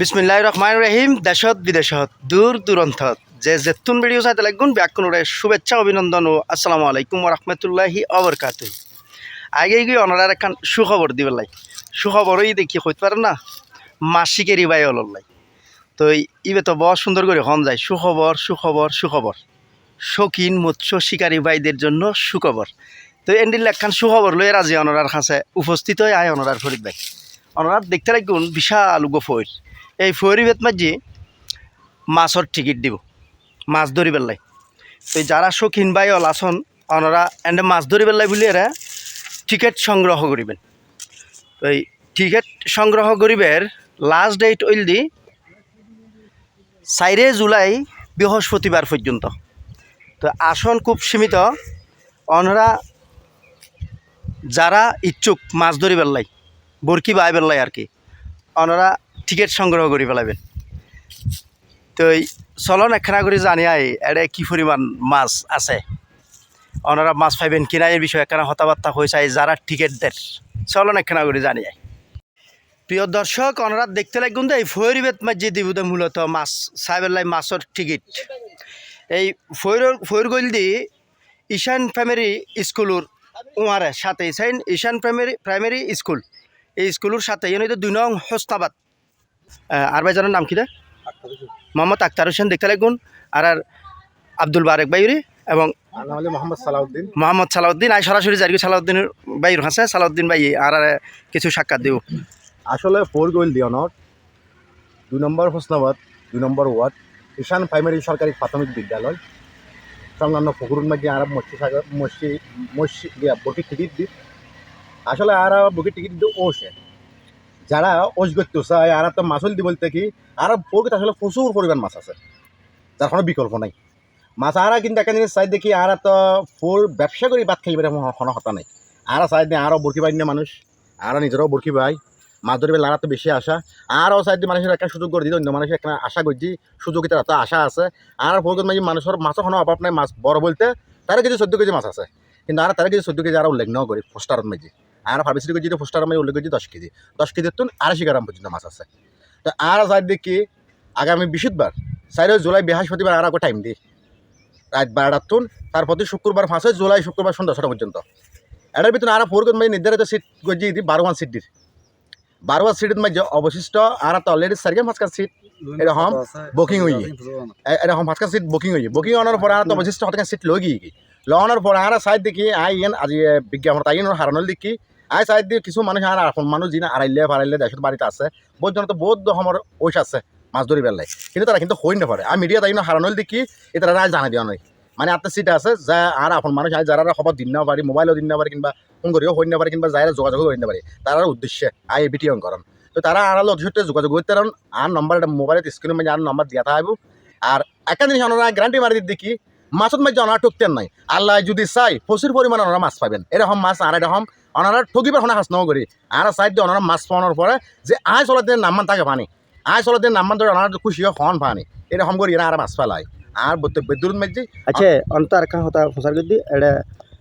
বিসমিল্লাহ রহমান রহিম, দেশত বিদেশত, দূর দূরন্তত যে জেতুন ভিডিও চাইতে লাগুন ব্যাকুণরে শুভেচ্ছা, অভিনন্দন ও আসসালামু আলাইকুম রহমতুল্লাহি অবরকাত আগে গিয়ে অনারার একখান সুখবর দিবার লাই। সুখবরই দেখি হইতে পারে না, মাসিকের ইবাই অলল্লাই তো ইবে তো বড় সুন্দর করে হন যায়, সুখবর সুখবর সুখবর। শৌখিন, মৎস্য শিকারী ভাইদের জন্য সুখবর। তো এন্ডিল একখান সুখবর লয়ে রাজি অনরার কাছে উপস্থিত হয়ে আয় অনরার ফরিদ ভাই অনরার দেখতে লাগুন, বিশাল উগো ফৈর এই ফৈরি বেত মাঝি মাছর টিকিট দিব, মাছ ধরিবার লাই তো যারা শৌখিন ভাই অল আসন অনরা এন্ডে মাছ ধরিবার লাই বলি এরা টিকিট সংগ্রহ করিবেন। তো এই টিকিট সংগ্রহ করিবের লাস্ট ডেট ওইল দি চাইরে জুলাই বৃহস্পতিবার পর্যন্ত। তো আসন খুব সীমিত অনরা যারা ইচ্ছুক মাছ ধরি পেলাই বরকি বাই পেলাই আর কি অনরা টিকিট সংগ্রহ করে পেলাবেন তো চলন একখানা করে জানি আই এড়ে কি পরিমাণ মাছ আছে। অনারা মাছ পাইবেন কিনা এর বিষয়ে একখানা কথাবার্তা হয়েছে যারা টিকিট দেন চলন একখানা করে জানি আই। প্রিয় দর্শক অনারা দেখতে লাগুন এই ফৈরিবেত মাছ যে দিব মূলত মাছ চাইবেলাই মাছর টিকিট। এই ফৈর ফৈরগৈল দি ঈশান প্রাইমারি স্কুলের উমারে সাথে ইসাইন ঈশান প্রাইমারি প্রাইমারি স্কুল। এই স্কুলের সাথে ইউনি দুই নং হোস্তাবাদ। আর ভাইজানের নাম কি রে? মোহাম্মদ আক্তার হোসেন দেখতে লাগুন। আর আর আব্দুল বারেক বাইরি এবং আর নাম মোহাম্মদ সালাউদ্দিন। মোহাম্মদ সালাউদ্দিন। আই সরাসরি জারি সালাউদ্দিনের বাইর হাসে সালাউদ্দিন ভাই আর আর কিছু সাক্ষাৎ দিব। আসলে ফোর গোয়েল দিয়নত দুই নম্বর হোসনাবাদ দুই নম্বর ওয়ার্ড ঈশান প্রাইমারি সরকারি প্রাথমিক বিদ্যালয়। সংলগ্ন ফকরুল মাঝে আর মসজিদ সাগর মসজিদ মসজিদ বটির টিকিট দি আসলে আর বটির টিকিট দিয়ে ওসে যারা করতে চায়, আর তো মাছল দি বলতে কি, আর ফোরকে আসলে প্রচুর পরিমাণ মাছ আছে। যার কোনো বিকল্প নাই। মাছ আর কিন্তু একটা জিনিস চাই দেখি, আর তো ফোর ব্যবসা করি, ভাত খাইবে কোনো হতা নাই। আর চাই দিয়ে আরও বরকি পাই মানুষ, আর নিজেরাও বরকি পাই মাছ ধরবে লাগার তো বেশি আশা। আরও চাই দিয়ে মানুষের একটা সুযোগ করে দিই অন্য মানুষের একটা আশা করছি সুযোগ তো আশা আছে। আর ফোরগত মাঝে মানুষের মাছও কোনো অভাব নাই, মাছ বড় বলতে তারা কিছু চোদ্দ কেজি মাছ আছে। কিন্তু আর তারা কিছু চোদ্দ কেজি আর উল্লেখ ন করি পোস্টারের মাঝে আর ফার্মেসি কেজি পোস্টারের মাঝে উল্লেখ করছি দশ কেজি। দশ কেজির তো আড়াইশি গ্রাম পর্যন্ত মাছ আছে। তো আর দেখি, আগামী বৃহস্পতিবার, চার জুলাই বৃহস্পতিবার আর একটা টাইম দিই। রাত বারোটার তুন তার প্রতি শুক্রবার ফাঁসে জুলাই শুক্রবার সন্ধ্যা ছটা পর্যন্ত। এটার ভিতরে আর ফোর মাঝে নির্ধারিত সিট গজি দি বারো ওয়ান সিট দির বারো ওয়ান সিটের মাঝে অবশিষ্ট আর তো অলরেডি সারিকে পাঁচকার সিট এরকম বুকিং হয়ে এরকম পাঁচকার সিট বুকিং হয়ে বুকিং অনার পর আর তো অবশিষ্ট হতে সিট গিয়ে লওয়ানোর পর আর সাইড দেখি, আই ইয়েন আজি বিজ্ঞাপন, তাই হারানোর দেখি। আই সাইড দিয়ে কিছু মানুষ আর এখন মানুষ যিনি আড়াইলে ফারাইলে দেশের বাড়িতে আছে বহুত জন তো বহুত রকমের ওইস আছে, মাছ ধরি বেলায় কিন্তু তারা কিন্তু হই না পারে আর মিডিয়া তাই হারানোর দেখি এটা আর জানা দেওয়া নয় মানে আপনার সিট আছে যা আর আপন মানুষ আয় যারা খবর দিন না পারি মোবাইলও দিন না পারে কিংবা ফোন করিও হই না পারে কিংবা যারা যোগাযোগ হই না তার উদ্দেশ্যে আই বিটি করন তো তারা আর অতিরিক্ত যোগাযোগ করতে পারেন আর নম্বর একটা মোবাইলের স্ক্রিনের মধ্যে আর নম্বর দিয়া থাকব আর একটা জিনিস ওনারা গ্যারান্টি মারি দেখি, মাছত মাঝে ওনারা ঠকতেন নাই। আল্লাহ যদি চাই প্রচুর পরিমাণে ওনারা মাছ পাবেন এরকম মাছ আর এরকম ওনারা ঠকিবার শোনা হাস নও করি আর সাইড ওনারা মাছ পাওয়ানোর পরে যে আয় দিন নামমান থাকে পানি আয় দিন নামমান ধরে ওনারা খুশি হয় হন পানি এরকম করি এরা আর মাছ ফেলায় আর বিদ্যুৎ মাঝে আচ্ছা অন্তর একটা কথা প্রচার করে দি এটা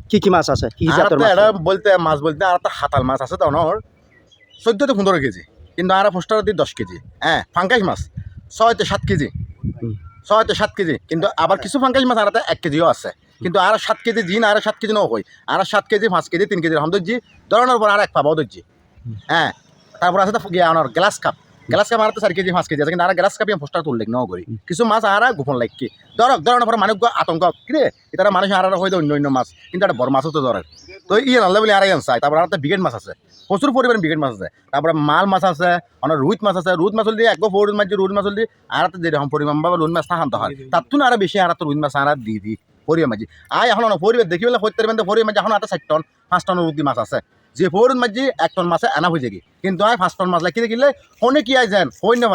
কি কি মাছ আছে? কি কি জাতের মাছ এটা বলতে মাছ বলতে আর একটা হাতাল মাছ আছে তো ওনার চোদ্দ থেকে পনেরো কেজি কিন্তু আর পোস্টার দিয়ে দশ কেজি। হ্যাঁ ফাঙ্কাস মাছ ছয় থেকে সাত কেজি। ছয় থেকে সাত কেজি কিন্তু আবার কিছু ফাঙ্কাস মাছ আর এক কেজিও আছে। কিন্তু আর সাত কেজি জিন আর সাত কেজি নয় হয় আর সাত কেজি পাঁচ কেজি তিন কেজি হাম ধরছি ধরানোর পর আর এক পাবাও ধরছি। হ্যাঁ তারপর আছে তো গিয়ে গ্লাস কাপ। গ্লাস কাপ আর তো চার কেজি পাঁচ কেজি আছে কিন্তু আর গ্লাস কাপ পোস্টার উল্লেখ ন করি কিছু মাছ আর গোপন লাগ। কি ধরক ধরানোর পর মানুষ আতঙ্ক কিরে এটা মানুষ আর হয়তো অন্য অন্য মাছ কিন্তু একটা বড় মাছও তো ধরে। তো ইয়ে নালে বলে আর চাই তারপর আর একটা বিকেট মাছ আছে। প্রচুর পরিমাণে বিকেট মাছ আছে। তারপরে মাল মাছ আছে অনেক রুইত মাছ আছে। রুইত মাছ দিয়ে একগো ফোর মাছ রুইত মাছ দিয়ে আর একটা যেরকম পরিমাণ বা রুইত মাছ থাকান্ত হয় তার তুন আর বেশি আর একটা রুইত মাছ আর দি দি পরিমাণ মাঝি আয় এখন পরিবেশ দেখি বলে হইতে পারবেন পরিমাণ মাঝি এখন একটা চার টন, পাঁচ টন রুগী মাছ আছে। যে ফোরুন মাঝি এক টন মাছে এনা হয়ে যাবে কিন্তু আয় পাঁচ টন মাছ লাগি দেখিলে ফোনে কি আয় যেন হই না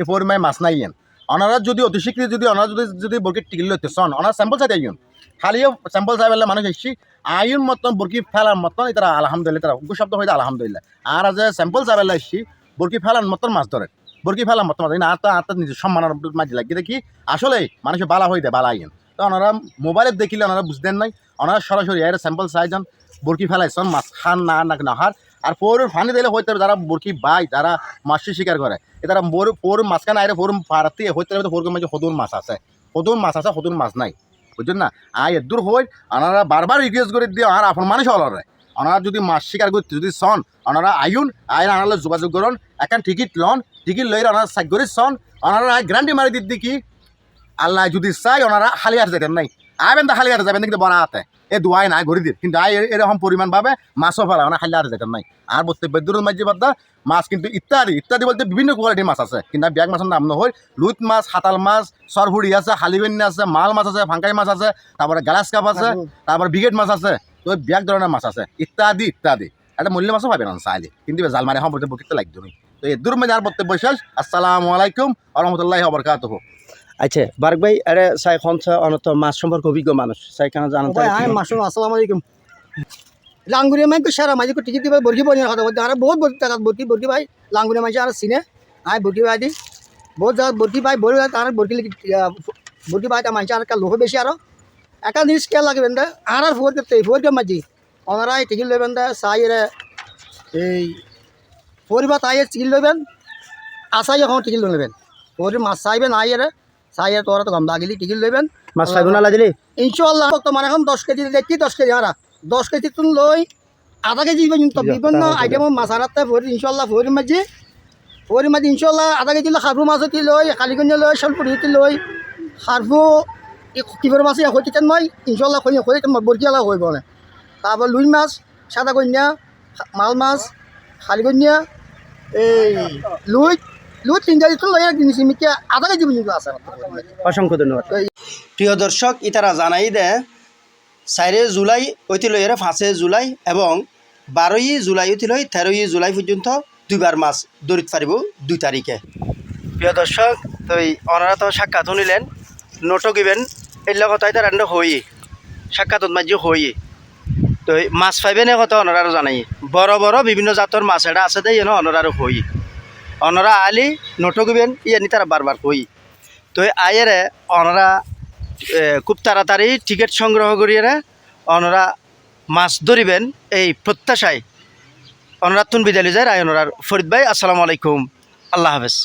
এই পরিমাণে মাছ নাই ইয়েন অনারা যদি অতি শীঘ্র যদি অনারা যদি যদি বরকি টিকিল লইতে চন অনার স্যাম্পল চাই আইন খালিও স্যাম্পল চাই পেলে মানুষ এসছি আইন মতন বরকি ফেলার মতন তারা আলহামদুলিল্লাহ তারা উগ্র শব্দ হইতে আলহামদুলিল্লাহ। আর যে স্যাম্পল চাই পেলে এসছি বরকি ফেলার মতন মাছ ধরে বরকি ফেলার মতন মাছ আর তো আর নিজের সম্মানের মাঝে লাগি দেখি আসলে মানুষের বালা হইতে বালা আইন তো ওনারা মোবাইলে দেখিলে ওনারা বুঝতেন নাই। ওনারা সরাসরি এর স্যাম্পল চাইজন বরকি ফেলাইছন মাছ খান না না নাহার আর ফোর ফানি দিলে হইতে হবে যারা বরকি বাই, যারা মাছটি শিকার করে। এ তারা বোর ফোর মাঝখানে আইরে ফোর পাড়াতে হইতে হবে ফোর মাঝে সদুন মাছ আছে। সদুন মাছ আছে সদুন মাছ নাই। বুঝছেন না? আই এদূর হই আনারা বারবার রিকোয়েস্ট করে দিয়ে আর আপন মানুষ হলরে ওনারা যদি মাছ শিকার করতে যদি সন ওনারা আইন আইন আনালে যোগাযোগ করুন, এখন টিকিট লন, টিকিট লই ওনারা সাইড করে সন ওনারা গ্যারান্টি মারি দিদি কি আল্লাহ যদি চাই ওনারা খালি হাতে যেতেন নাই। আইবেন তো খালি হাতে যাবেন কিন্তু বনা হাতে। এ দুয়াই নাই ঘুরি দিত কিন্তু আই এরকম পরিমাণ ভাবে মাছও ফেলা ওনা খালি হাতে যেতেন নাই। আর বলতে বেদুরের মাঝে বাদা মাছ কিন্তু ইত্যাদি। ইত্যাদি বলতে বিভিন্ন কোয়ালিটির মাছ আছে। কিন্তু ব্যাগ মাছের নাম নহয় লুইত মাছ হাতাল মাছ সরহুড়ি আছে হালিবেন্নি আছে মাল মাছ আছে ফাঙ্কাই মাছ আছে তারপরে গ্লাস কাপ আছে তারপরে ব্রিগেড মাছ আছে। তো ব্যাগ ধরনের মাছ আছে। ইত্যাদি ইত্যাদি। একটা মূল্য মাছও পাবেন না চাইলে। কিন্তু জাল মারে সম্পর্কে বকিতে লাগতো তো এ দূর আর বক্তব্য শেষ। আসসালামু আলাইকুম আলহামদুলিল্লাহ বরকাতুহ। আচ্ছা বারক ভাই আরে সাই খন অনত মাছ সম্পর্কে অভিজ্ঞ মানুষ। সাই কেন জানান আমি মাসুম আসসালামু আলাইকুম। লাঙ্গুরিয়া মাইকে সারা মাঝে টিকিট দিবে বর্গি বনি কথা বলতে আর বহুত বর্গি টাকা বর্গি বর্গি ভাই লাঙ্গুরিয়া মাঝে আর সিনে আয় বর্গি ভাই দি। বহুত জায়গা বর্গি ভাই বড় তার বর্গি বর্গি ভাই মাঝে আর লোক বেশি আরও। একা জিনিস কে লাগবেন দা আর আর ফোর করতে ফোর কে মাঝি? ওনারাই টিকিট লইবেন দা সাইরে এই পরিবার তাই টিকিট লইবেন আসাই এখন টিকিট লইবেন। পরি মাছ চাইবেন আইয়েরে সাইয়ের তোরা তো গম লাগিলি টিকিট লইবেন। মাছ খাইব না লাগিলি? ইনশাল্লাহ তোমার এখন দশ কেজি দেখছি দশ কেজি হারা। দশ কেজি তুমি লই আধা কেজি পর্যন্ত বিভিন্ন আইটেমের মাছ হারাতে ভরি ইনশাল্লাহ ভরির মাঝে। ভরির মাঝে ইনশাল্লাহ আধা কেজি খারফু মাছ হতি লই কালিগঞ্জ লই শলপুরি হতি লই। খারফু কিভর মাছ হইতে তেন মই খনি হয়ে তোমার বরকিয়ালা হইব না। তারপর লুই মাছ সাদা কন্যা মাল মাছ খালিগঞ্জা এই লুই লুই তিন কেজি তুমি লই জিনিস মিকে আধা কেজি পর্যন্ত আছে অসংখ্য ধন্যবাদ। প্রিয় দর্শক ইতারা জানাই দে চারে জুলাই এর পাঁচে জুলাই এবং বারোই জুলাই ঐতিল তেরোই জুলাই পর্যন্ত দুইবার মাছ দৌড়িতে পারিব দুই তারিখে প্রিয় দর্শক তো ওনারা তো সাক্ষাৎ নিলেন নোটক ইভেন এর কথাই তার রান্না হই সাক্ষাৎত মাঝে হই তো মাছ পাইবেন কথা ওনারা জানাই? বড় বড় বিভিন্ন জাতর মাছ এটা আছে দেই এনে ওনারা হই ওনারা আলি নটকবেন ইয়ানি তারা বারবার কই। তো আয়েরে অনরা খুব তাড়াতাড়ি টিকিট সংগ্রহ করিয়ে অনরা মাছ ধরিবেন এই প্রত্যাশায়। অনুরাতুন তুন বিদালি যায় আয় অনুরার ফরিদ ভাই, আসসালামু আলাইকুম। আল্লাহ হাফেজ।